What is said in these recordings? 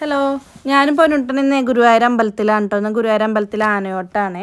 Hello ഞാനിപ്പോൾ പൊന്നുട്ടൻ ഇന്ന് ഗുരുവായൂർ അമ്പലത്തിലാണ് കേട്ടോ ഇന്ന് ഗുരുവായൂർ അമ്പലത്തിലെ ആനയോട്ടാണ്.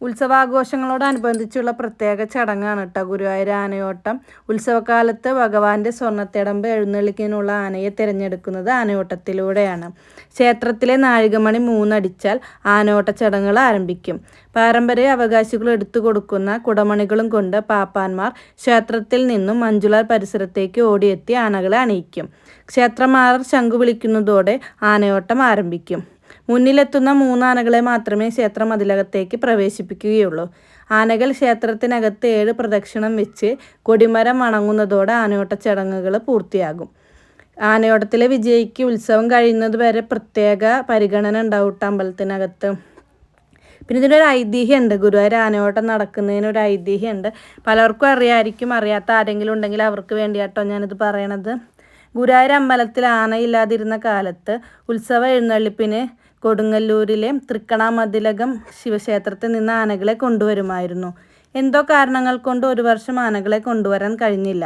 ഉത്സവാഘോഷങ്ങളോടനുബന്ധിച്ചുള്ള പ്രത്യേക ചടങ്ങാണ് കേട്ടോ ഗുരുവായൂർ ആനയോട്ടം. ഉത്സവകാലത്ത് ഭഗവാന്റെ സ്വർണത്തിടമ്പ് എഴുന്നള്ളിക്കാനുള്ള ആനയെ തിരഞ്ഞെടുക്കുന്നത് ആനയോട്ടത്തിലൂടെയാണ്. ക്ഷേത്രത്തിലെ നാഴികമണി മൂന്നടിച്ചാൽ ആനയോട്ട ചടങ്ങുകൾ ആരംഭിക്കും. പാരമ്പര്യ അവകാശികൾ എടുത്തു കൊടുക്കുന്ന കുടമണികളും കൊണ്ട് പാപ്പാന്മാർ ക്ഷേത്രത്തിൽ നിന്നും മഞ്ജുളാർ പരിസരത്തേക്ക് ഓടിയെത്തി ആനകളെ അണിയിക്കും. ക്ഷേത്രമാർ ശംഖു വിളിക്കുന്നതോടെ ആനയോട്ടം ആരംഭിക്കും. മുന്നിലെത്തുന്ന മൂന്നാനകളെ മാത്രമേ ക്ഷേത്ര മതിലകത്തേക്ക് പ്രവേശിപ്പിക്കുകയുള്ളൂ. ആനകൾ ക്ഷേത്രത്തിനകത്ത് ഏഴ് പ്രദക്ഷിണം വെച്ച് കൊടിമരം വണങ്ങുന്നതോടെ ആനയോട്ട ചടങ്ങുകൾ പൂർത്തിയാകും. ആനയോട്ടത്തിലെ വിജയിക്ക് ഉത്സവം കഴിയുന്നത് വരെ പ്രത്യേക പരിഗണന ഉണ്ടാവും അമ്പലത്തിനകത്ത്. പിന്നെ ഇതിനൊരു ഐതിഹ്യമുണ്ട്. ഗുരുവായൂർ ആനയോട്ടം നടക്കുന്നതിനൊരു ഐതിഹ്യമുണ്ട്. പലർക്കും അറിയായിരിക്കും. അറിയാത്ത ആരെങ്കിലും ഉണ്ടെങ്കിൽ അവർക്ക് വേണ്ടിയാട്ടോ ഞാനിത് പറയണത്. ഗുരുവായൂർ അമ്പലത്തിൽ ആനയില്ലാതിരുന്ന കാലത്ത് ഉത്സവ എഴുന്നള്ളിപ്പിന് കൊടുങ്ങല്ലൂരിലെ തൃക്കണാമതിലകം ശിവക്ഷേത്രത്തിൽ നിന്ന് ആനകളെ കൊണ്ടുവരുമായിരുന്നു. എന്തോ കാരണങ്ങൾ കൊണ്ട് ഒരു വർഷം ആനകളെ കൊണ്ടുവരാൻ കഴിഞ്ഞില്ല.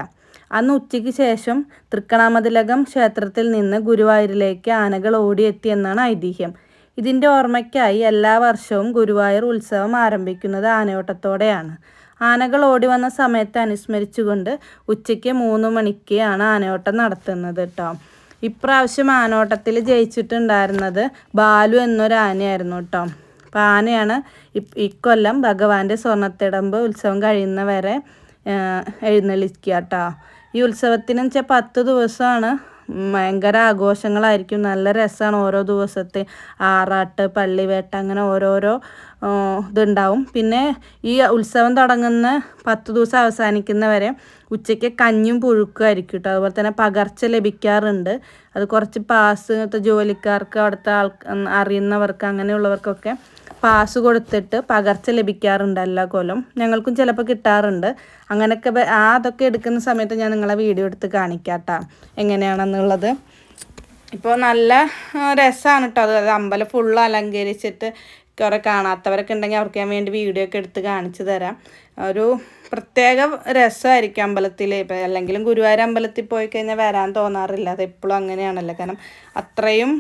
അന്ന് ഉച്ചയ്ക്ക് ശേഷം തൃക്കണാമതിലകം ക്ഷേത്രത്തിൽ നിന്ന് ഗുരുവായൂരിലേക്ക് ആനകൾ ഓടിയെത്തിയെന്നാണ് ഐതിഹ്യം. ഇതിന്റെ ഓർമ്മയ്ക്കായി എല്ലാ വർഷവും ഗുരുവായൂർ ഉത്സവം ആരംഭിക്കുന്നത് ആനയോട്ടത്തോടെയാണ്. ആനകൾ ഓടി വന്ന സമയത്ത് അനുസ്മരിച്ചുകൊണ്ട് ഉച്ചയ്ക്ക് മൂന്ന് മണിക്ക് ആണ് ആനയോട്ടം നടത്തുന്നത് കേട്ടോ ഇപ്രാവശ്യം ആനോട്ടത്തിൽ ജയിച്ചിട്ടുണ്ടായിരുന്നത് ബാലു എന്നൊരു ആനയായിരുന്നു കേട്ടോ. അപ്പോൾ ആനയാണ് ഇക്കൊല്ലം ഭഗവാന്റെ സ്വർണത്തിടമ്പ് ഉത്സവം കഴിയുന്നവരെ എഴുന്നള്ളിക്കുക കേട്ടോ. ഈ ഉത്സവത്തിന് വെച്ചാൽ പത്ത് ദിവസമാണ് ഭയങ്കര ആഘോഷങ്ങളായിരിക്കും. നല്ല രസമാണ് ഓരോ ദിവസത്തെ ആറാട്ട് പള്ളിവേട്ട അങ്ങനെ ഓരോരോ ഇതുണ്ടാവും. പിന്നെ ഈ ഉത്സവം തുടങ്ങുന്ന പത്ത് ദിവസം അവസാനിക്കുന്നവരെ ഉച്ചയ്ക്ക് കഞ്ഞും പുഴുക്കുമായിരിക്കും കേട്ടോ. അതുപോലെ തന്നെ പകർച്ച ലഭിക്കാറുണ്ട്. അത് കുറച്ച് പാസ് ജോലിക്കാർക്ക് അവിടുത്തെ ആൾ അറിയുന്നവർക്ക് അങ്ങനെയുള്ളവർക്കൊക്കെ പാസ് കൊടുത്തിട്ട് പകർച്ച ലഭിക്കാറുണ്ട് എല്ലാ കൊല്ലം. ഞങ്ങൾക്കും ചിലപ്പോൾ കിട്ടാറുണ്ട്. അങ്ങനെയൊക്കെ ആ അതൊക്കെ എടുക്കുന്ന സമയത്ത് ഞാൻ നിങ്ങളെ വീഡിയോ എടുത്ത് കാണിക്കാട്ടാ. എങ്ങനെയാണെന്നുള്ളത്. ഇപ്പോൾ നല്ല രസമാണ് കേട്ടോ അത് അമ്പലം ഫുള്ള് അലങ്കരിച്ചിട്ട് കുറേ കാണാത്തവരൊക്കെ ഉണ്ടെങ്കിൽ അവർക്ക് ഞാൻ വേണ്ടി വീഡിയോ ഒക്കെ എടുത്ത് കാണിച്ചു തരാം. ഒരു പ്രത്യേക രസമായിരിക്കും അമ്പലത്തിൽ ഇപ്പം അല്ലെങ്കിലും ഗുരുവായൂർ അമ്പലത്തിൽ പോയി കഴിഞ്ഞാൽ വരാൻ തോന്നാറില്ല. അത് എപ്പോഴും അങ്ങനെയാണല്ലോ. കാരണം അത്രയും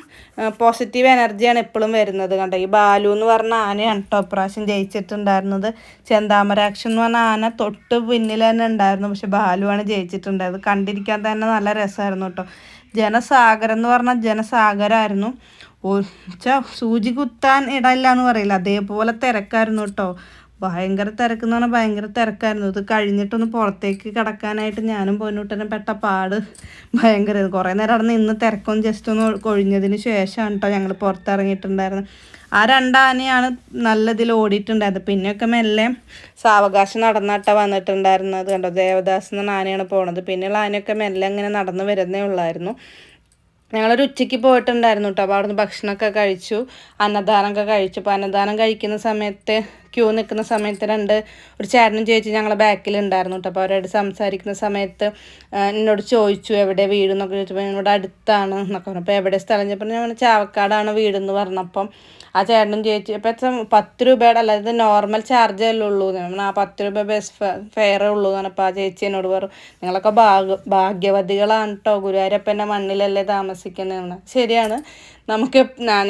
പോസിറ്റീവ് എനർജിയാണ് എപ്പോഴും വരുന്നത്. കണ്ടോ ഈ ബാലു എന്ന് പറഞ്ഞ ആനയാണ് കേട്ടോ ഇപ്രാവശ്യം ജയിച്ചിട്ടുണ്ടായിരുന്നത്. ചെന്താമരാക്ഷൻ എന്ന് പറഞ്ഞ ആന തൊട്ട് പിന്നിൽ തന്നെ ഉണ്ടായിരുന്നു. പക്ഷെ ബാലുവാണ് ജയിച്ചിട്ടുണ്ടായത്. കണ്ടിരിക്കാൻ തന്നെ നല്ല രസമായിരുന്നു കേട്ടോ. ജനസാഗരം എന്ന് പറഞ്ഞാൽ ജനസാഗരമായിരുന്നു. ഒച്ച സൂചി കുത്താൻ ഇടയില്ല എന്ന് പറയില്ല. അതേപോലെ തിരക്കായിരുന്നു കേട്ടോ. ഭയങ്കര തിരക്കെന്ന് പറഞ്ഞാൽ ഭയങ്കര തിരക്കായിരുന്നു. ഇത് കഴിഞ്ഞിട്ടൊന്ന് പുറത്തേക്ക് കിടക്കാനായിട്ട് ഞാനും പൊന്നൂട്ടനും പെട്ട പാട് ഭയങ്കര കുറേ നേരം അവിടെ നിന്ന് തിരക്കൊന്ന് ജസ്റ്റ് ഒന്ന് കൊഴിഞ്ഞതിന് ശേഷമാണ് കേട്ടോ ഞങ്ങൾ പുറത്തിറങ്ങിയിട്ടുണ്ടായിരുന്നത്. ആ രണ്ടാനയാണ് നല്ല ഇതിൽ ഓടിയിട്ടുണ്ടായത് പിന്നെയൊക്കെ മെല്ലെ സാവകാശം നടന്നാട്ട വന്നിട്ടുണ്ടായിരുന്നത്. കണ്ടോ ദേവദാസ് എന്ന ആനയാണ് പോണത്. പിന്നെയുള്ള ആനയൊക്കെ മെല്ലെ അങ്ങനെ നടന്നു വരുന്നേ ഉള്ളായിരുന്നു. ഞങ്ങളൊരു ഉച്ചയ്ക്ക് പോയിട്ടുണ്ടായിരുന്നു കേട്ടോ അപ്പോൾ അവിടുന്ന് ഭക്ഷണമൊക്കെ കഴിച്ചു. അന്നദാനമൊക്കെ കഴിച്ചു. അപ്പോൾ അന്നദാനം കഴിക്കുന്ന സമയത്ത് ക്യൂ നിൽക്കുന്ന സമയത്ത് രണ്ട് ഒരു ചേട്ടനും ചേച്ചി ഞങ്ങളെ ബാക്കിൽ ഉണ്ടായിരുന്നു കേട്ടോ അപ്പോൾ അവരോട് സംസാരിക്കുന്ന സമയത്ത് എന്നോട് ചോദിച്ചു എവിടെ വീട് എന്നൊക്കെ ചോദിച്ചപ്പോൾ എന്നോട് അടുത്താണ് എന്നൊക്കെ പറഞ്ഞു അപ്പോൾ എവിടെ സ്ഥലം ചോദിച്ചപ്പോൾ ഞാൻ ചാവക്കാടാണ് വീടെന്ന് പറഞ്ഞപ്പം ആ ചേട്ടനും ചേച്ചി എത്ര പത്ത് രൂപയുടെ അല്ലാതെ നോർമൽ ചാർജ് അല്ലേ ഉള്ളൂ നമ്മൾ ആ പത്ത് രൂപ ബസ് ഫെയറേ ഉള്ളൂ എന്ന് പറഞ്ഞപ്പോൾ ആ ചേച്ചി എന്നോട് പറഞ്ഞു നിങ്ങളൊക്കെ ഭാഗ്യ ഭാഗ്യവതികളാണ് കേട്ടോ ഗുരുവായൂരപ്പന്റെ മണ്ണിലല്ലേ താമസിക്കുന്നതെന്ന് ശരിയാണ്. നമുക്ക്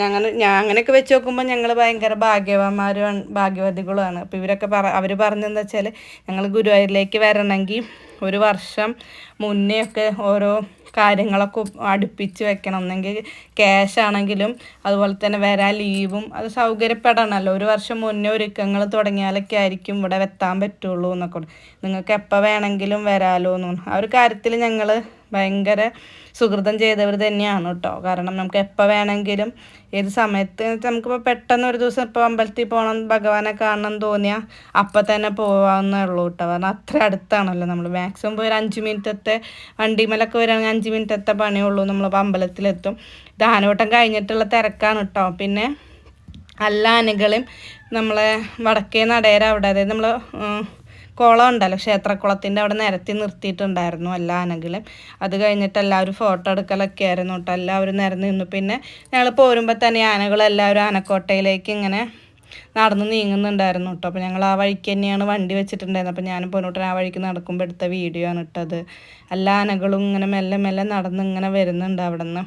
ഞങ്ങൾ ഞാൻ അങ്ങനെയൊക്കെ വെച്ച് നോക്കുമ്പോൾ ഞങ്ങൾ ഭയങ്കര ഭാഗ്യവാന്മാരും ഭാഗ്യവതികളുമാണ്. അപ്പോൾ ഇവരൊക്കെ പറ അവർ പറഞ്ഞതെന്ന് വെച്ചാൽ ഞങ്ങൾ ഗുരുവായൂരിലേക്ക് വരണമെങ്കിൽ ഒരു വർഷം മുന്നേ ഒക്കെ ഓരോ കാര്യങ്ങളൊക്കെ അടുപ്പിച്ച് വെക്കണം. ഒന്നെങ്കിൽ ക്യാഷ് ആണെങ്കിലും അതുപോലെ തന്നെ വരാൻ ലീവും അത് സൗകര്യപ്പെടണമല്ലോ ഒരു വർഷം മുന്നേ ഒരുക്കങ്ങൾ തുടങ്ങിയാലൊക്കെ ആയിരിക്കും ഇവിടെ എത്താൻ പറ്റുള്ളൂ എന്നൊക്കെ. നിങ്ങൾക്ക് എപ്പോൾ വേണമെങ്കിലും വരാലോ എന്ന് ആ ഒരു കാര്യത്തിൽ ഞങ്ങൾ ഭയങ്കര സുഹൃതം ചെയ്തവർ തന്നെയാണ് കേട്ടോ കാരണം നമുക്ക് എപ്പോൾ വേണമെങ്കിലും ഏത് സമയത്ത് നമുക്കിപ്പോൾ പെട്ടെന്ന് ഒരു ദിവസം ഇപ്പോൾ അമ്പലത്തിൽ പോകണം ഭഗവാനെ കാണണം തോന്നിയാൽ അപ്പം തന്നെ പോകാവുന്നേ ഉള്ളൂ കേട്ടോ കാരണം അത്ര അടുത്താണല്ലോ നമ്മൾ മാക്സിമം പോയി ഒരു അഞ്ച് മിനിറ്റത്തെ വണ്ടിമേലൊക്കെ വരികയാണെങ്കിൽ അഞ്ച് മിനിറ്റത്തെ പണിയുള്ളൂ നമ്മളിപ്പോൾ അമ്പലത്തിലെത്തും. ദാനോട്ടം കഴിഞ്ഞിട്ടുള്ള തിരക്കാണ് കേട്ടോ പിന്നെ എല്ലാ ആനകളും നമ്മളെ വടക്കേ നടേര അവിടെ. അതായത് നമ്മൾ കുളം ഉണ്ടല്ലോ ക്ഷേത്രക്കുളത്തിന്റെ അവിടെ നിരത്തി നിർത്തിയിട്ടുണ്ടായിരുന്നു എല്ലാ ആനകളും. അത് കഴിഞ്ഞിട്ട് എല്ലാവരും ഫോട്ടോ എടുക്കലൊക്കെ ആയിരുന്നു കേട്ടോ. എല്ലാവരും നിരന്ന് നിന്നു. പിന്നെ ഞങ്ങൾ പോരുമ്പോൾ തന്നെ ആനകളെല്ലാവരും ആനക്കോട്ടയിലേക്ക് ഇങ്ങനെ നടന്ന് നീങ്ങുന്നുണ്ടായിരുന്നു കേട്ടോ. അപ്പോൾ ഞങ്ങൾ ആ വഴിക്ക് തന്നെയാണ് വണ്ടി വെച്ചിട്ടുണ്ടായിരുന്നത്. അപ്പോൾ ഞാനും പൊന്നോട്ടൻ ആ വഴിക്ക് നടക്കുമ്പോൾ എടുത്ത വീഡിയോ ആണ് ഇട്ടത് എല്ലാ ആനകളും ഇങ്ങനെ മെല്ലെ മെല്ലെ നടന്ന് ഇങ്ങനെ വരുന്നുണ്ട് അവിടെ നിന്ന്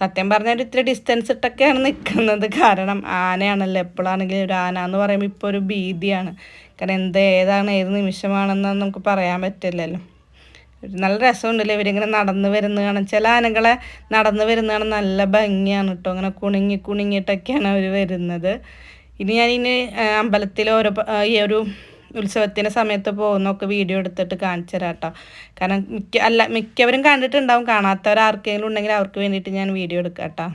സത്യം പറഞ്ഞാൽ ഒരു ഇത്തിരി ഡിസ്റ്റൻസ് ഇട്ടൊക്കെയാണ് നിൽക്കുന്നത് കാരണം ആനയാണല്ലോ എപ്പോഴാണെങ്കിലും ഒരു ആന എന്ന് പറയുമ്പോൾ ഇപ്പോൾ ഒരു ഭീതിയാണ്. കാരണം എന്ത് ഏതാണ് ഏത് നിമിഷമാണെന്ന് നമുക്ക് പറയാൻ പറ്റില്ലല്ലോ. നല്ല രസമുണ്ടല്ലോ ഇവരിങ്ങനെ നടന്ന് വരുന്ന കാണാൻ. ചില ആനകളെ നടന്ന് വരുന്ന കാണാൻ നല്ല ഭംഗിയാണ് കേട്ടോ. അങ്ങനെ കുണുങ്ങി കുണുങ്ങിയിട്ടൊക്കെയാണ് അവർ വരുന്നത്. ഇനി ഞാൻ ഇനി അമ്പലത്തിൽ ഓരോ ഈ ഒരു ഉത്സവത്തിന്റെ സമയത്ത് പോകുന്നൊക്കെ വീഡിയോ എടുത്തിട്ട് കാണിച്ചു തരാം കേട്ടോ. കാരണം മിക്ക അല്ല മിക്കവരും കണ്ടിട്ടുണ്ടാവും. കാണാത്തവർ ആർക്കെങ്കിലും ഉണ്ടെങ്കിൽ അവർക്ക് വേണ്ടിയിട്ട് ഞാൻ വീഡിയോ എടുക്കാം കേട്ടോ.